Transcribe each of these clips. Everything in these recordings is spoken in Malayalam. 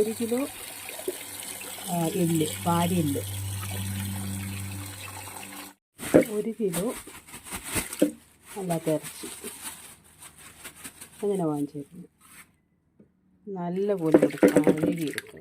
ഒരു കിലോ എല്ല് വാരിയെല്ല് ഒരു കിലോ അല്ലാത്ത ഇറച്ചി. അങ്ങനെ വാങ്ങിച്ചിരുന്നു നല്ലപോലെ എടുക്കുക കഴുകി എടുക്കുക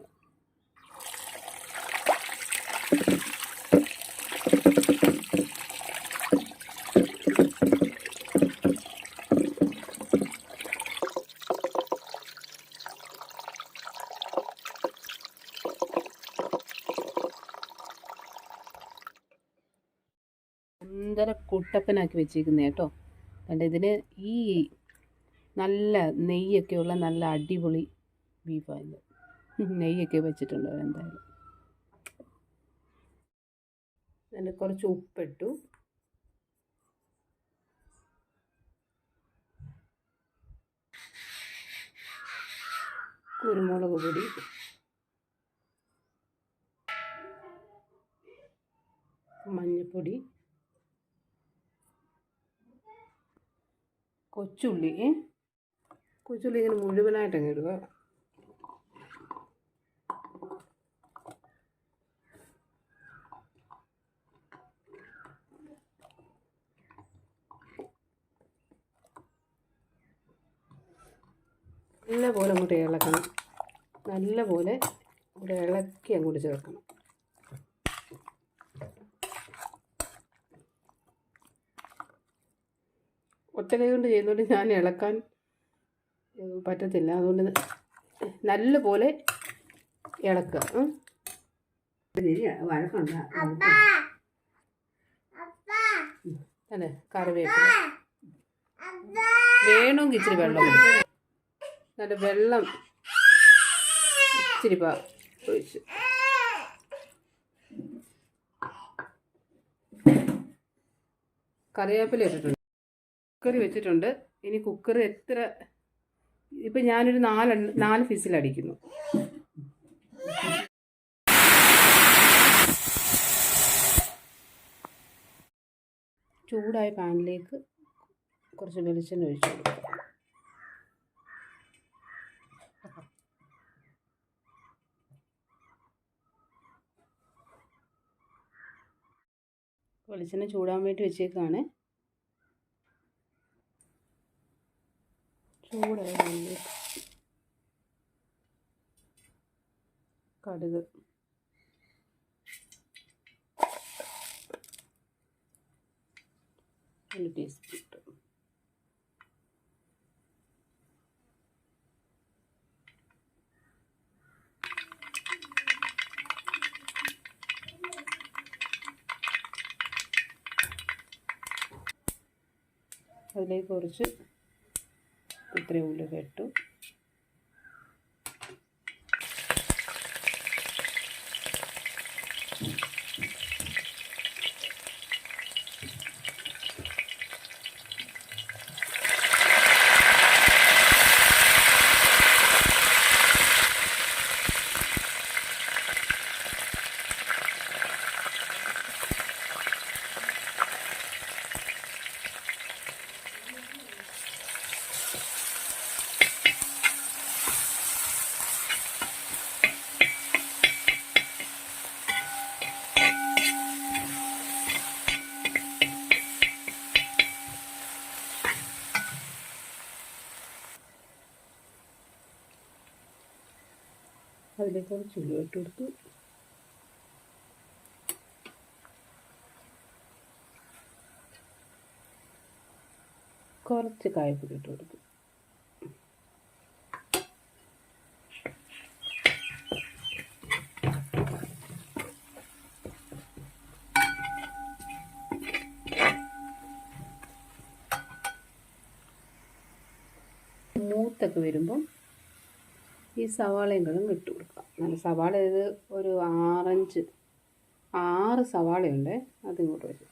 സുന്ദര കുട്ടപ്പനാക്കി വെച്ചിരിക്കുന്നത് കേട്ടോ. കണ്ട ഇതിന് ഈ നല്ല നെയ്യൊക്കെയുള്ള നല്ല അടിപൊളി ബീഫാണ് നെയ്യൊക്കെ വെച്ചിട്ടുണ്ട് എന്തായാലും. അതിൽ കുറച്ച് ഉപ്പിട്ടു. കുരുമുളക് പൊടി. മഞ്ഞൾപ്പൊടി കൊച്ചുള്ളി? കൊച്ചുള്ളി ഇങ്ങനെ മുഴുവനായിട്ട് ഇടുക. നല്ല പോലെ അങ്ങോട്ട് ഇളക്കണം. നല്ലപോലെ ഇവിടെ ഇളക്കി അങ്ങോട്ട് ചേർക്കണം. ഒറ്റ കൈ കൊണ്ട് ചെയ്യുന്നതുകൊണ്ട് ഞാൻ ഇളക്കാൻ പറ്റത്തില്ല. അതുകൊണ്ട് നല്ല പോലെ ഇളക്കുക അതെ കറിവേപ്പില. വേണമെങ്കിൽ ഇച്ചിരി വെള്ളം. നല്ല വെള്ളം ഇച്ചിരി പാ ഒഴിച്ച്. കറിവേപ്പില ഇട്ടിട്ടുണ്ട്. കുക്കറി വെച്ചിട്ടുണ്ട്. ഇനി കുക്കർ എത്ര ഇപ്പം ഞാനൊരു നാല് നാല് ഫിസിലടിക്കുന്നു ചൂടായ പാനിലേക്ക് കുറച്ച് വെളിച്ചെണ്ണ ഒഴിച്ചു വെളിച്ചെണ്ണ ചൂടാൻ വേണ്ടി വെച്ചേക്കാണ്. ചൂടായ കടുക്. ഒരു ടീസ്പൂൺ അതിലേക്ക് കുറച്ച് ഇത്രയും ഉള്ളി ഇട്ടു. അതിലേക്ക് കുറച്ച് ഇട്ട് കൊടുത്തു കുറച്ച് കായപ്പൊടി ഇട്ട് കൊടുത്തു മൂത്തൊക്കെ വരുമ്പം ഈ സവാളയും കൂടെ ഇട്ട് കൊടുക്കാം നല്ല സവാള ഇത് ഒരു ആറഞ്ച് ആറ് സവാളയുണ്ട്. അതിങ്ങോട്ട് വരും.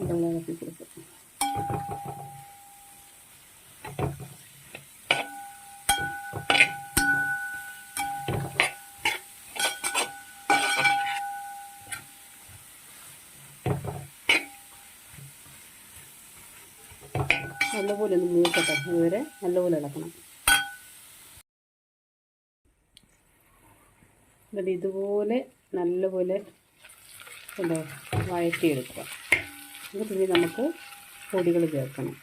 അതുപോലെ ഇളക്കി കൊടുക്കും നല്ലപോലെ ഒന്ന് മൂക്കട്ടെ. അതുവരെ നല്ലപോലെ ഇളക്കണം. എന്നിട്ട് ഇതുപോലെ നല്ലപോലെ എന്താ വഴറ്റിയെടുക്കുക. എന്നിട്ട് ഇനി നമുക്ക് പൊടികൾ ചേർക്കണം.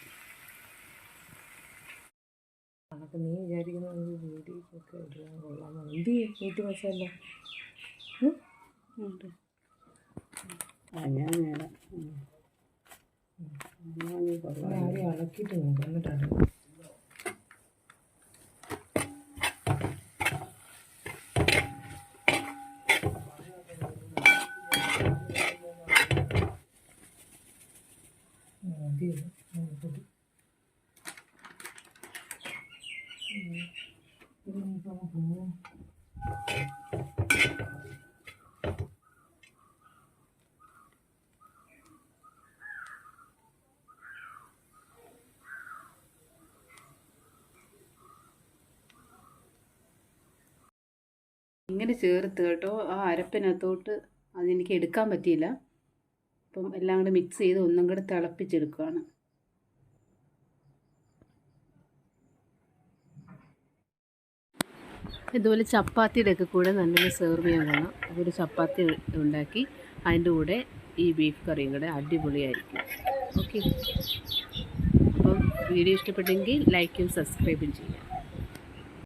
അതൊക്കെ നീ വിചാരിക്കുന്ന വീടിയൊക്കെ ഇടാൻ കൊള്ളാമോ എന്ത് മീറ്റ് മസാല ആ ഞാൻ നേരം. ആദ്യം ഇളക്കിയിട്ട് നോക്കാം എന്നിട്ടാണ് മതി. പൊടി ഇങ്ങനെ ചേർത്ത് കേട്ടോ. ആ അരപ്പിനകത്തോട്ട് അതെനിക്ക് എടുക്കാൻ പറ്റിയില്ല. അപ്പം എല്ലാം കൂടെ മിക്സ് ചെയ്ത് ഒന്നും കൂടെ തിളപ്പിച്ചെടുക്കുകയാണ്. ഇതുപോലെ ചപ്പാത്തിയുടെ ഒക്കെ കൂടെ നല്ലൊരു സെർവ് ചെയ്യാൻ വേണം. അതൊരു ചപ്പാത്തി ഉണ്ടാക്കി അതിന്റെ കൂടെ ഈ ബീഫ് കറിയും കൂടെ അടിപൊളിയായിരിക്കും. ഓക്കെ അപ്പം വീഡിയോ ഇഷ്ടപ്പെട്ടെങ്കിൽ ലൈക്കും സബ്സ്ക്രൈബും ചെയ്യാം